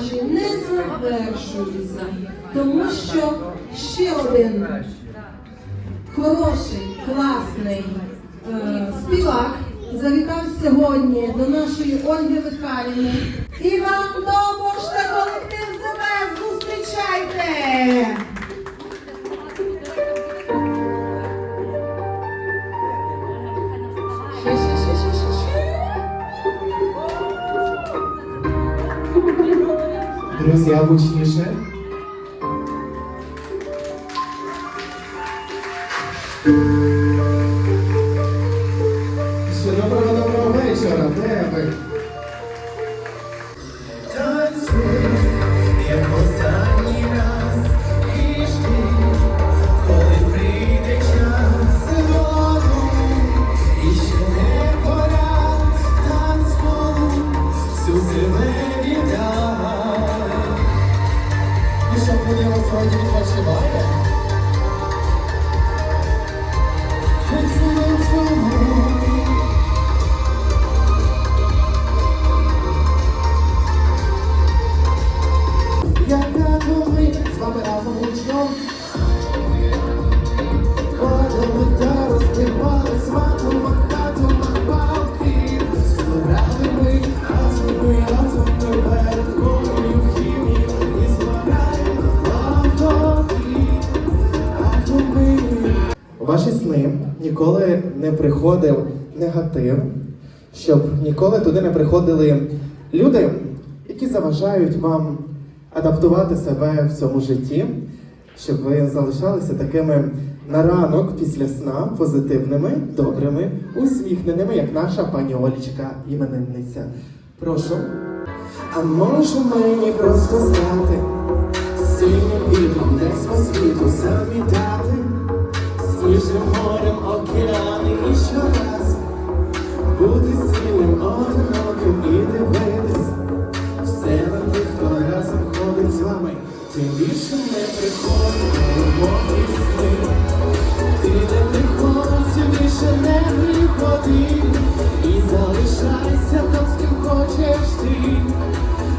наші не завершуються, тому що ще один хороший, класний е, співак завітав сьогодні до нашої Ольги Михайлівни. Іван Добош ще. Друзі, а І що будемо сьогодні відпочивати? Яка думить, з вами разом гучно. Ходили та розпівали свату, ваші сни ніколи не приходив негатив, щоб ніколи туди не приходили люди, які заважають вам адаптувати себе в цьому житті, щоб ви залишалися такими на ранок після сна позитивними, добрими, усміхненими, як наша пані Олічка іменинниця. Прошу. А може мені просто стати тим більше не приходить мої сни. Ти не приходь, більше не приходи, і залишайся там, з хочеш ти.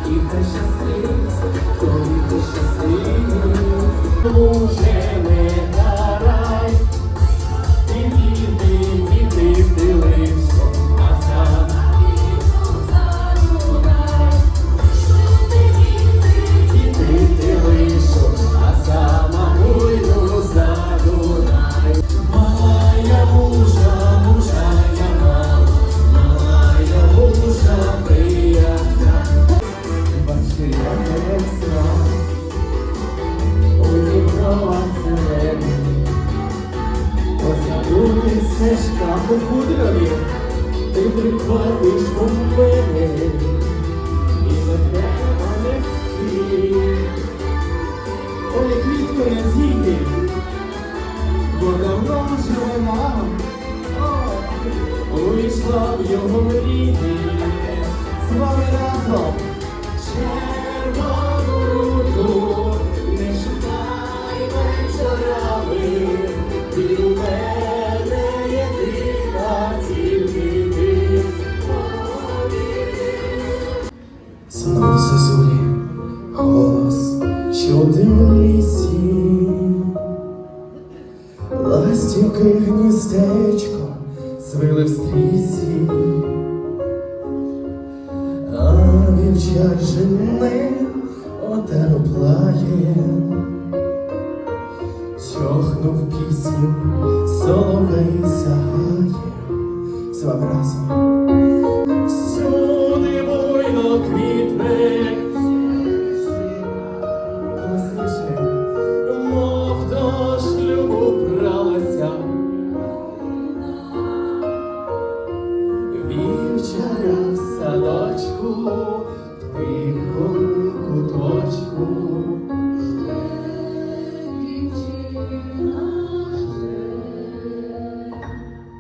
І хай щастить, тобі пощастить. Уже не Худрові, ти приходиш у мене. І за тебе не всі. Ой, квітко не зійди, бо давно вже вона увійшла в його мрії. З вами разом чути в лісі, ластівки гніздечко звили в стрісі, а вівчар жене отароплає, тьохнув пісню, соловей сягає, з вами разом.